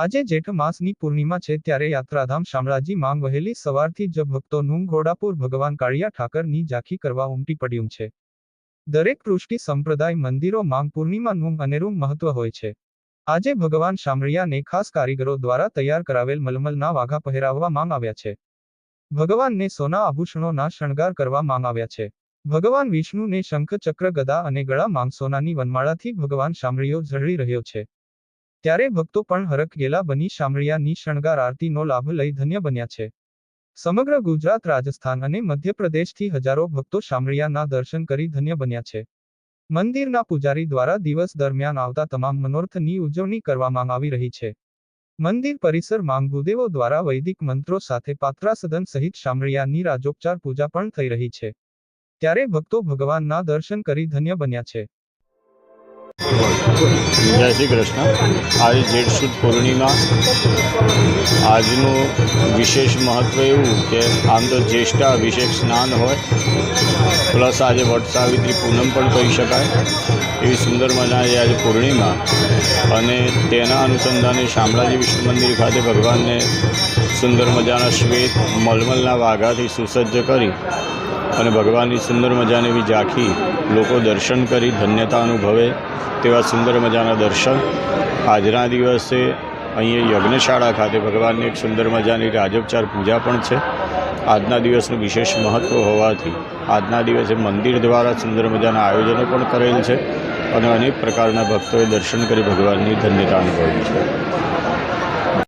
આજે જેઠ માસની પૂર્ણિમા છે ત્યારે યાત્રાધામ શામળાજી માંગ વહેલી સવારથી જ ભક્તોનું ઘોડાપુર ભગવાન કાળિયા ઠાકરની ઝાંખી કરવા ઉમટી પડ્યું છે. દરેક પૃષ્ટિ સંપ્રદાય મંદિરો માંગ પૂર્ણિમાનું અનેરું મહત્વ હોય છે. આજે ભગવાન શામળિયાને ખાસ કારીગરો દ્વારા તૈયાર કરાવેલ મલમલના વાઘા પહેરાવવા માંગ આવ્યા છે. ભગવાનને સોના આભૂષણોના શણગાર કરવા માંગ આવ્યા છે. ભગવાન વિષ્ણુને શંખ ચક્ર ગદા અને ગળા માંગ સોનાની વનમાળાથી ભગવાન શામળિયો ઝળી રહ્યો છે. ત્યારે ભક્તો પણ હરખગેલા બની શામળિયાની શણગાર આરતીનો લાભ લઈ ધન્ય બન્યા છે. સમગ્ર ગુજરાત રાજસ્થાન અને મધ્યપ્રદેશથી હજારો ભક્તો શામળિયાના દર્શન કરી ધન્ય બન્યા છે. મંદિરના પૂજારી દ્વારા દિવસ દરમિયાન આવતા તમામ મનોરથની ઉજવણી કરવામાં આવી રહી છે. મંદિર પરિસર માંગ ભૂદેવો દ્વારા વૈદિક મંત્રો સાથે પાત્રા સદન સહિત શામળિયાની રાજોપચાર પૂજા પણ થઈ રહી છે. ત્યારે ભક્તો ભગવાનના દર્શન કરી ધન્ય બન્યા છે. જય શ્રી કૃષ્ણ. આજે જેઠ સુદ પૂર્ણિમા. આજનું વિશેષ મહત્ત્વ એવું કે આમ તો જ્યેષ્ઠ અભિષેક સ્નાન હોય, પ્લસ આજે વટ સાવિત્રી પૂનમ પણ કહી શકાય. એવી સુંદર મજાની આજે પૂર્ણિમા. અને તેના અનુસંધાને શામળાજી વિષ્ણુ મંદિર ખાતે ભગવાનને સુંદર મજાના શ્વેત, મલમલના વાઘાથી સુસજ્જ કરી અને ભગવાનની સુંદર મજાની એવી ઝાંખી લોકો દર્શન કરી, ધન્યતા અનુભવે તેવા સુંદર મજાના દર્શન. આજના દિવસે અહીંયા યજ્ઞશાળા ખાતે ભગવાનની એક સુંદર મજાની રાજોપચાર પૂજા પણ છે. આજના દિવસનું વિશેષ મહત્ત્વ હોવાથી આજના દિવસે મંદિર દ્વારા સુંદર મજાના આયોજનો પણ કરેલ છે અને અનેક પ્રકારના ભક્તોએ દર્શન કરી ભગવાનની ધન્યતા અનુભવી છે.